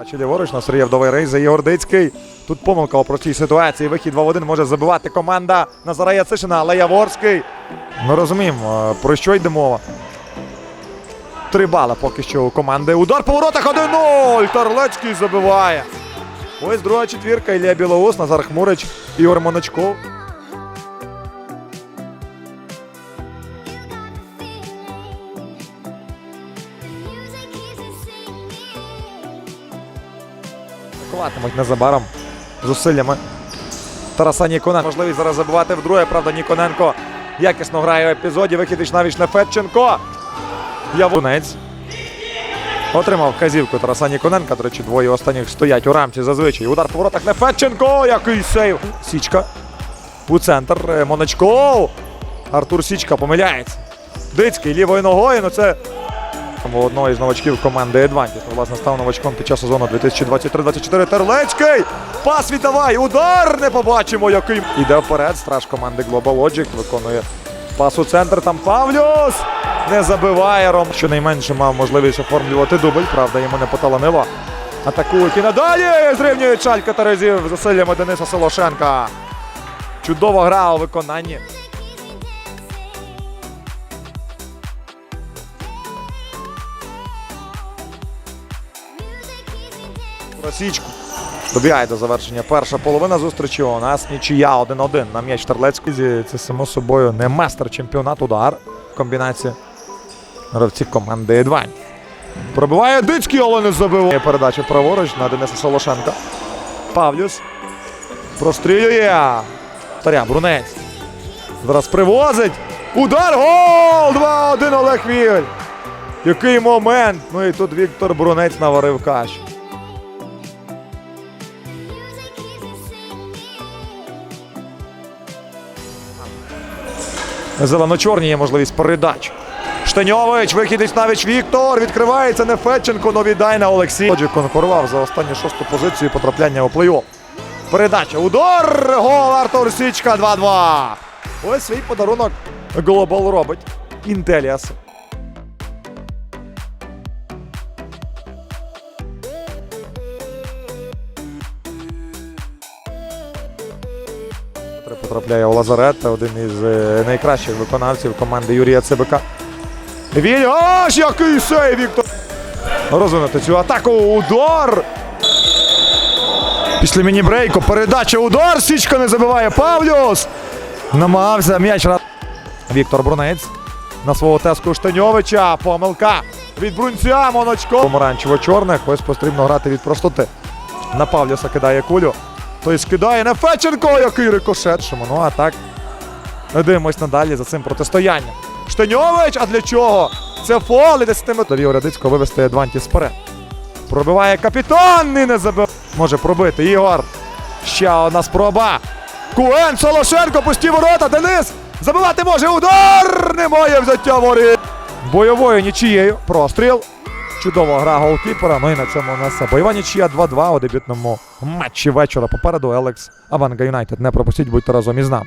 Передача ліворуч на Сергія Вдовий Рейза Єгордицький. Тут помилка у простій ситуації. Вихід 2 в 1 може забивати команда Назара Яцишина, але Яворський. Ми розуміємо, е, про що йде мова. Три бали поки що у команди. Удар по воротах 1-0. Тарлецький забиває. Ось друга четвірка. Ілля Білоус, Назар Хмурич, Ігор Моночков. Атакуватимуть незабаром зусиллями Тараса Ніконенка. Можливість зараз забивати вдруге. Правда, Ніконенко якісно грає в епізоді. Вихід навіч на Федченко. Явунець. Отримав вказівку Тараса Ніконенка. До речі, двоє останніх стоять у рамці зазвичай. Удар по воротах Нефедченко. Який сейв. Січка. У центр. Е, Артур Січка помиляється. Дицький лівою ногою. Ну це одного із новачків команди Едвантіс. Власне, став новачком під час сезону 2023-2024. Терлецький! Пас віддавай! Удар! Не побачимо, який. Іде вперед. Страж команди Global Logic виконує пас у центр. Там Павлюс! Не забиває Ром. Щонайменше мав можливість оформлювати дубль. Правда, йому не поталанило. Атакують і надалі. Зрівнює Чалька Терезів з зусиллями Дениса Солошенка. Чудова гра у виконанні. Росічку. Добігає до завершення перша половина зустрічі. У нас нічия 1-1 на м'яч Терлецький. Це само собою не мастер чемпіонат. Удар. Комбінація гравців команди Едвань. Пробиває Дицький, але не забиває. Передача праворуч на Дениса Солошенка. Павлюс. Прострілює. Таря Брунець. Зараз привозить. Удар. Гол! 2-1 Олег Вігель. Який момент. Ну і тут Віктор Брунець наварив каші. Зелено-чорні є можливість передач. Штеньович, вихід навіч Віктор. Відкривається Нефедченко, но віддай на Олексій. Отже, конкурував за останню шосту позицію потрапляння у плей-офф. Передача. Удар! Гол Артур Січка 2-2. Ось свій подарунок Глобал робить. Інтеліас. Потрапляє у Лазарет, один із е, найкращих виконавців команди Юрія Цибика. Він аж який сей, Віктор! Розвинути цю атаку. Удар! Після міні-брейку передача удар. Січка не забиває Павлюс. Намагався м'яч. Віктор Брунець на свого теску Штаньовича. Помилка від Брунця. Моночко. Помаранчево-чорних. Ось потрібно грати від простоти. На Павлюса кидає кулю. Той скидає на Феченко. Який рикошет. Ну а так. Дивимось надалі за цим протистоянням. Штаньович, а для чого? Це фол і 10 метрів. Давів Радицького вивести Адвантіс вперед. Пробиває капітан і не забив. Може пробити Ігор. Ще одна спроба. Куен Солошенко, пусті ворота. Денис забивати може. Удар! Немає взяття воріт. Бойовою нічією. Простріл. Чудова гра голкіпера. Ну і на цьому у нас все. бойова нічия 2-2 у дебютному матчі вечора. Попереду Елекс Аванга Юнайтед. Не пропустіть, будьте разом із нами.